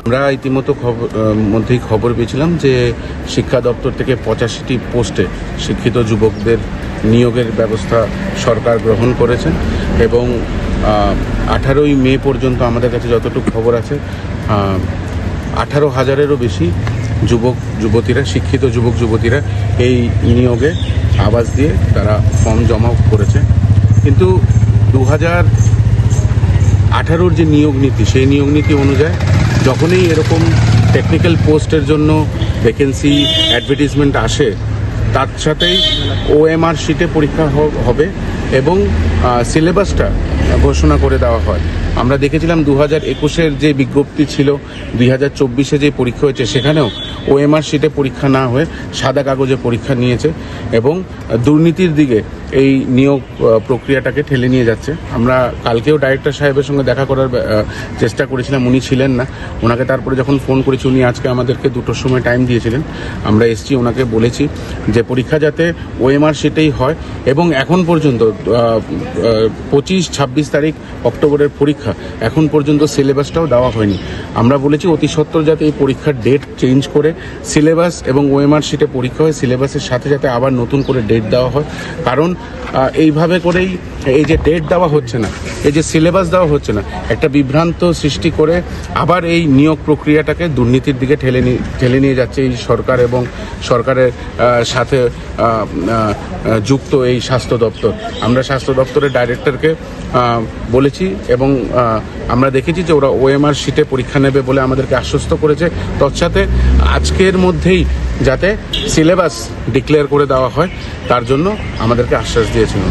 আমরা ইতিমধ্যে খবর মধ্যেই খবর পেয়েছিলাম যে শিক্ষা দপ্তর থেকে পঁচাশিটি পোস্টে শিক্ষিত যুবকদের নিয়োগের ব্যবস্থা সরকার গ্রহণ করেছেন এবং আঠারোই মে পর্যন্ত আমাদের কাছে যতটুকু খবর আছে আঠারো হাজারেরও বেশি যুবক, যুবতীরা, শিক্ষিত যুবক, যুবতীরা এই নিয়োগে আবাস দিয়ে তারা ফর্ম জমা করেছে। কিন্তু দু হাজার আঠারোর যে নিয়োগ নীতি, সেই নিয়োগ নীতি অনুযায়ী যখনই এরকম টেকনিক্যাল পোস্টের জন্য ভ্যাকেন্সি অ্যাডভার্টিজমেন্ট আসে, তার সাথেই ওএমআর শিটে পরীক্ষা হবে এবং সিলেবাসটা ঘোষণা করে দেওয়া হয়। আমরা দেখেছিলাম দু হাজার একুশের যে বিজ্ঞপ্তি ছিল দুই হাজার চব্বিশে যে পরীক্ষা হয়েছে, সেখানেও ওএমআর শিটে পরীক্ষা না হয়ে সাদা কাগজে পরীক্ষা নিয়েছে এবং দুর্নীতির দিকে এই নিয়োগ প্রক্রিয়াটাকে ঠেলে নিয়ে যাচ্ছে। আমরা কালকেও ডাইরেক্টর সাহেবের সঙ্গে দেখা করার চেষ্টা করেছিলাম, উনি ছিলেন না। ওনাকে তারপরে যখন ফোন করেছি, উনি আজকে আমাদেরকে দুটোর সময় টাইম দিয়েছিলেন। আমরা এসছি, ওনাকে বলেছি যে পরীক্ষা যাতে ওএমআর সেটাই হয় এবং এখন পর্যন্ত পঁচিশ, ছাব্বিশ তারিখ অক্টোবরের পরীক্ষা। এখন পর্যন্ত সিলেবাসটাও দেওয়া হয়নি। আমরা বলেছি অতি সত্বর যাতে এই পরীক্ষার ডেট চেঞ্জ করে। সিলেবাস এবং ওএমআর শিটে পরীক্ষা হয়। সিলেবাসের সাথে যাতে আবার নতুন করে ডেট দেওয়া হয়। কারণ এইভাবে করেই এই যে ডেট দেওয়া হচ্ছে না, এই যে সিলেবাস দেওয়া হচ্ছে না, একটা বিভ্রান্ত সৃষ্টি করে আবার এই নিয়োগ প্রক্রিয়াটাকে দুর্নীতির দিকে ঠেলে নিয়ে ঠেলে নিয়ে যাচ্ছে এই সরকার এবং সরকারের সাথে যুক্ত এই স্বাস্থ্য দপ্তর। আমরা স্বাস্থ্য দপ্তরের ডাইরেক্টরকে বলেছি এবং আমরা দেখেছি যে ওরা ওএমআর শিটে পরীক্ষা নেবে বলে আমাদেরকে আশ্বস্ত করেছে। তৎসাথে আজকের মধ্যেই যাতে সিলেবাস ডিক্লেয়ার করে দেওয়া হয় তার জন্য আমাদেরকে আশ্বাস দিয়েছিলেন।